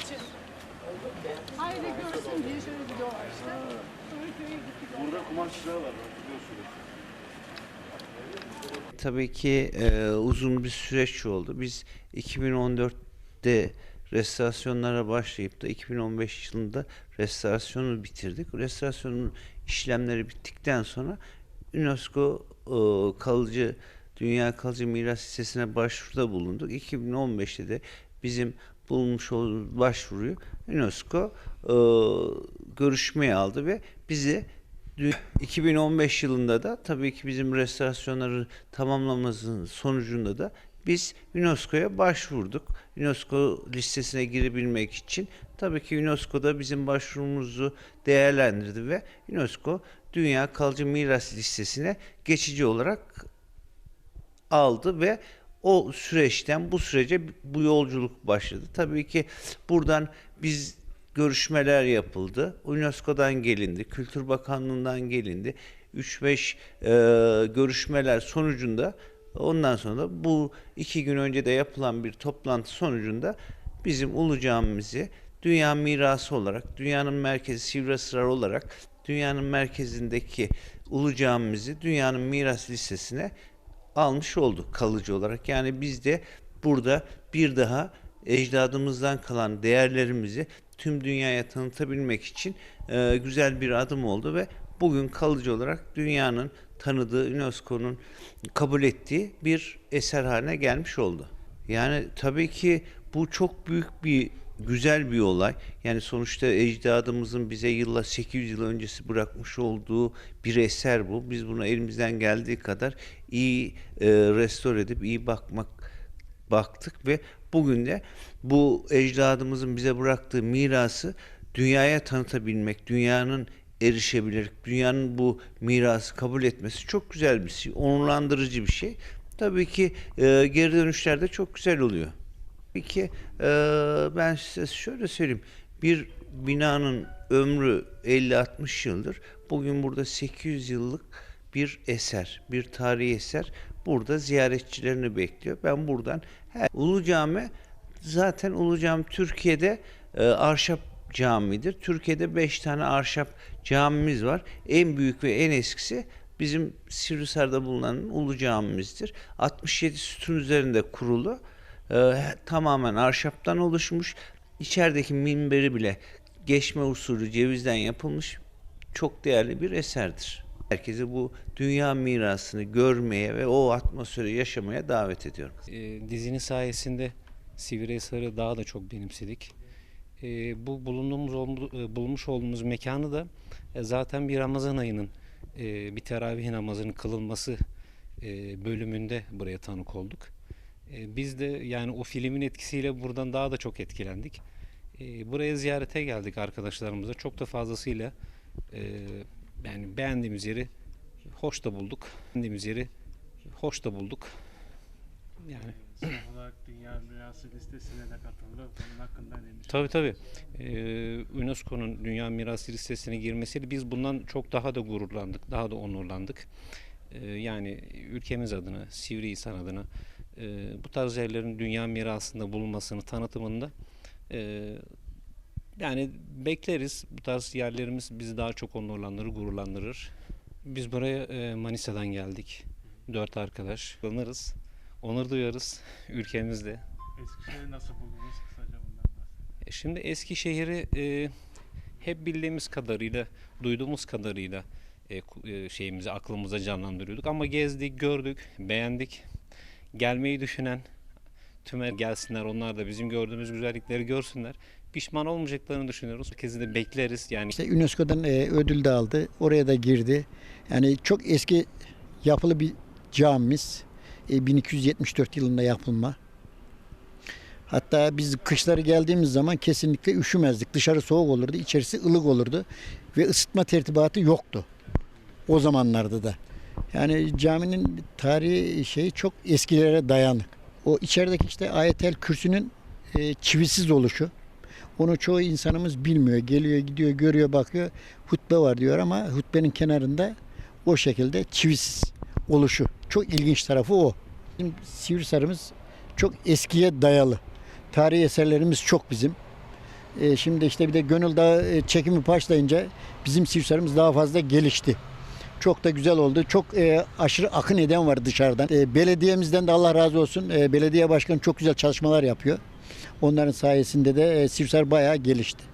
şey için. Aile görsün diye şöyle gidiyorlar işte. Sonra köye gittik. Burada kumaşçılar var biliyorsunuz. Tabii ki e, uzun bir süreç oldu. Biz 2014'te restorasyonlara başlayıp da 2015 yılında restorasyonu bitirdik. Restorasyonun işlemleri bittikten sonra UNESCO e, kalıcı Dünya Kalıcı Miras Listesi'ne başvuruda bulunduk. 2015'te de bizim bulmuş olduğumuz başvuruyu UNESCO e, görüşmeye aldı ve bizi Dü- 2015 yılında da tabii ki bizim restorasyonları tamamlamamızın sonucunda da biz UNESCO'ya başvurduk. UNESCO listesine girebilmek için tabii ki UNESCO da bizim başvurumuzu değerlendirdi ve UNESCO Dünya Kalıcı Miras listesine geçici olarak aldı ve o süreçten bu sürece bu yolculuk başladı. Tabii ki buradan biz görüşmeler yapıldı. UNESCO'dan gelindi, Kültür Bakanlığı'ndan gelindi. 3-5 e, görüşmeler sonucunda ondan sonra da bu iki gün önce de yapılan bir toplantı sonucunda bizim Ulu Camimizi dünya mirası olarak, dünyanın merkezi Sivriasrar olarak dünyanın merkezindeki Ulu Camimizi dünyanın miras listesine almış olduk kalıcı olarak. Yani biz de burada bir daha ecdadımızdan kalan değerlerimizi tüm dünyaya tanıtabilmek için e, güzel bir adım oldu ve bugün kalıcı olarak dünyanın tanıdığı UNESCO'nun kabul ettiği bir eser haline gelmiş oldu. Yani tabii ki bu çok büyük bir güzel bir olay. Yani sonuçta ecdadımızın bize yılla 800 yıl öncesi bırakmış olduğu bir eser bu. Biz bunu elimizden geldiği kadar iyi e, restore edip iyi bakmak baktık ve bugün de bu ecdadımızın bize bıraktığı mirası dünyaya tanıtabilmek, dünyanın erişebilir, dünyanın bu mirası kabul etmesi çok güzel bir şey, onurlandırıcı bir şey. Tabii ki e, geri dönüşler de çok güzel oluyor. Tabii e, ben size şöyle söyleyeyim. Bir binanın ömrü 50-60 yıldır. Bugün burada 800 yıllık bir eser, bir tarihi eser burada ziyaretçilerini bekliyor. Ben buradan her Ulu Cami zaten Ulu Cami Türkiye'de e, arşap camidir. Türkiye'de 5 tane arşap camimiz var. En büyük ve en eskisi bizim Sivrisar'da bulunan Ulu Camimizdir. 67 sütun üzerinde kurulu. E, tamamen arşaptan oluşmuş. İçerideki minberi bile geçme usulü cevizden yapılmış çok değerli bir eserdir. Herkesi bu dünya mirasını görmeye ve o atmosferi yaşamaya davet ediyorum. E, dizinin sayesinde Sivrihisar'ı daha da çok benimsedik. E, bu bulunduğumuz e, bulmuş olduğumuz mekanı da e, zaten bir Ramazan ayının e, bir teravih namazının kılınması e, bölümünde buraya tanık olduk. E, biz de yani o filmin etkisiyle buradan daha da çok etkilendik. E, buraya ziyarete geldik arkadaşlarımıza. Çok da fazlasıyla e, yani beğendiğimiz yeri hoş da bulduk. Beğendiğimiz yeri hoş da bulduk. Yani Son olarak Dünya Mirası listesine de katıldı. Bunun hakkında ne düşünüyorsunuz? Tabii tabii. Ee, UNESCO'nun Dünya Mirası listesine girmesiyle biz bundan çok daha da gururlandık, daha da onurlandık. Ee, yani ülkemiz adına, Sivrihisar adına e, bu tarz yerlerin dünya mirasında bulunmasını, tanıtımında e, yani bekleriz. Bu tarz yerlerimiz bizi daha çok onurlandırır, gururlandırır. Biz buraya e, Manisa'dan geldik. Dört arkadaş. Onuruz, onur duyarız ülkemizde. Eskişehir'i nasıl buldunuz? Kısaca bundan bahsedin. E, Şimdi Eskişehir'i e, hep bildiğimiz kadarıyla, duyduğumuz kadarıyla e, e, şeyimizi aklımıza canlandırıyorduk. Ama gezdik, gördük, beğendik. Gelmeyi düşünen tümer gelsinler, onlar da bizim gördüğümüz güzellikleri görsünler. Pişman olmayacaklarını düşünüyoruz. Herkesi de bekleriz. Yani İşte UNESCO'dan e, ödül de aldı. Oraya da girdi. Yani çok eski yapılı bir camimiz. E, 1274 yılında yapılma. Hatta biz kışları geldiğimiz zaman kesinlikle üşümezdik. Dışarı soğuk olurdu, içerisi ılık olurdu ve ısıtma tertibatı yoktu. O zamanlarda da. Yani caminin tarihi şeyi çok eskilere dayanık. O içerideki işte ayetel kürsünün e, çivisiz oluşu. Onu çoğu insanımız bilmiyor. Geliyor, gidiyor, görüyor, bakıyor. Hutbe var diyor ama hutbenin kenarında o şekilde çivisiz oluşu. Çok ilginç tarafı o. Bizim Sivrisar'ımız çok eskiye dayalı. Tarihi eserlerimiz çok bizim. E, şimdi işte bir de Gönül Dağı e, çekimi başlayınca bizim Sivrisar'ımız daha fazla gelişti. Çok da güzel oldu. Çok e, aşırı akın eden var dışarıdan. E, belediyemizden de Allah razı olsun. E, belediye başkanı çok güzel çalışmalar yapıyor. Onların sayesinde de e, Sivrisar bayağı gelişti.